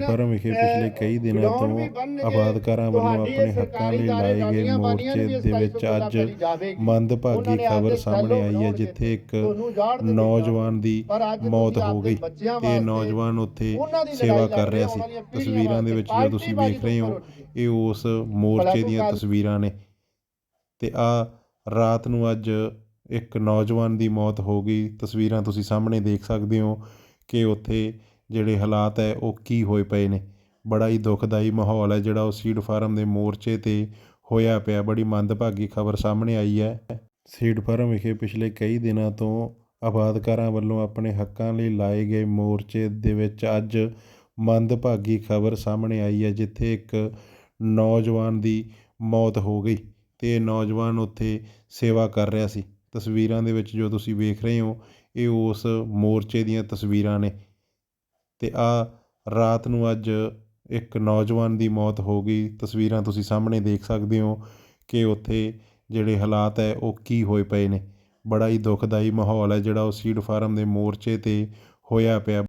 Farm ਵਿਖੇ ਪਿਛਲੇ ਕਈ ਦਿਨਾਂ ਤੋਂ ਆਬਾਦਕਾਰਾਂ ਵੱਲੋਂ ਆਪਣੇ ਹੱਕਾਂ ਲਈ ਲਾਏ ਗਏ ਮੋਰਚੇ ਦੇ ਵਿੱਚ ਅੱਜ ਮੰਦਭਾਗੀ ਖਬਰ ਸਾਹਮਣੇ ਆਈ ਹੈ ਜਿੱਥੇ ਇੱਕ ਨੌਜਵਾਨ ਦੀ ਮੌਤ ਹੋ ਗਈ। ਤੇ ਨੌਜਵਾਨ ਉੱਥੇ ਸੇਵਾ ਕਰ ਰਿਹਾ ਸੀ। ਤਸਵੀਰਾਂ ਦੇ ਵਿੱਚ ਜੋ ਤੁਸੀਂ ਵੇਖ ਰਹੇ ਹੋ ਇਹ ਉਸ ਮੋਰਚੇ ਦੀਆਂ ਤਸਵੀਰਾਂ ਨੇ। ਤੇ ਆ ਰਾਤ ਨੂੰ ਅੱਜ ਇੱਕ ਨੌਜਵਾਨ ਦੀ ਮੌਤ ਹੋ ਗਈ। ਤਸਵੀਰਾਂ ਤੁਸੀਂ ਸਾਹਮਣੇ ਦੇਖ ਸਕਦੇ ਹੋ ਕਿ ਉੱਥੇ ਜਿਹੜੇ ਹਾਲਾਤ ਹੈ, ਉਹ ਕੀ ਹੋਏ ਪਏ ਨੇ? ਬੜਾ ਹੀ ਦੁਖਦਾਈ ਮਾਹੌਲ ਹੈ ਜਿਹੜਾ ਉਹ ਸੀਡ ਫਾਰਮ ਦੇ ਮੋਰਚੇ ਤੇ ਹੋਇਆ ਪਿਆ। ਬੜੀ ਮੰਦਭਾਗੀ ਖਬਰ ਸਾਹਮਣੇ ਆਈ ਹੈ। ਸੀਡ ਫਾਰਮ ਵਿਖੇ ਪਿਛਲੇ ਕਈ ਦਿਨਾਂ ਤੋਂ ਆਬਾਦਕਾਰਾਂ ਵੱਲੋਂ ਆਪਣੇ ਹੱਕਾਂ ਲਈ ਲਾਏ ਗਏ ਮੋਰਚੇ ਦੇ ਵਿੱਚ ਅੱਜ ਮੰਦਭਾਗੀ ਖਬਰ ਸਾਹਮਣੇ ਆਈ ਹੈ, ਜਿੱਥੇ ਇੱਕ ਨੌਜਵਾਨ ਦੀ ਮੌਤ ਹੋ ਗਈ ਤੇ ਨੌਜਵਾਨ ਉੱਥੇ ਸੇਵਾ ਕਰ ਰਿਹਾ ਸੀ। ਤਸਵੀਰਾਂ ਦੇ ਵਿੱਚ ਜੋ ਤੁਸੀਂ ਵੇਖ ਰਹੇ ਹੋ, ਇਹ ਉਸ ਮੋਰਚੇ ਦੀਆਂ ਤਸਵੀਰਾਂ ਨੇ। ਅਤੇ ਆ ਰਾਤ ਨੂੰ ਅੱਜ ਇੱਕ ਨੌਜਵਾਨ ਦੀ ਮੌਤ ਹੋ ਗਈ। ਤਸਵੀਰਾਂ ਤੁਸੀਂ ਸਾਹਮਣੇ ਦੇਖ ਸਕਦੇ ਹੋ ਕਿ ਉੱਥੇ ਜਿਹੜੇ ਹਾਲਾਤ ਹੈ, ਉਹ ਕੀ ਹੋਏ ਪਏ ਨੇ। ਬੜਾ ਹੀ ਦੁਖਦਾਈ ਮਾਹੌਲ ਹੈ ਜਿਹੜਾ ਉਹ ਸੀਡ ਫਾਰਮ ਦੇ ਮੋਰਚੇ ਤੇ ਹੋਇਆ ਪਿਆ।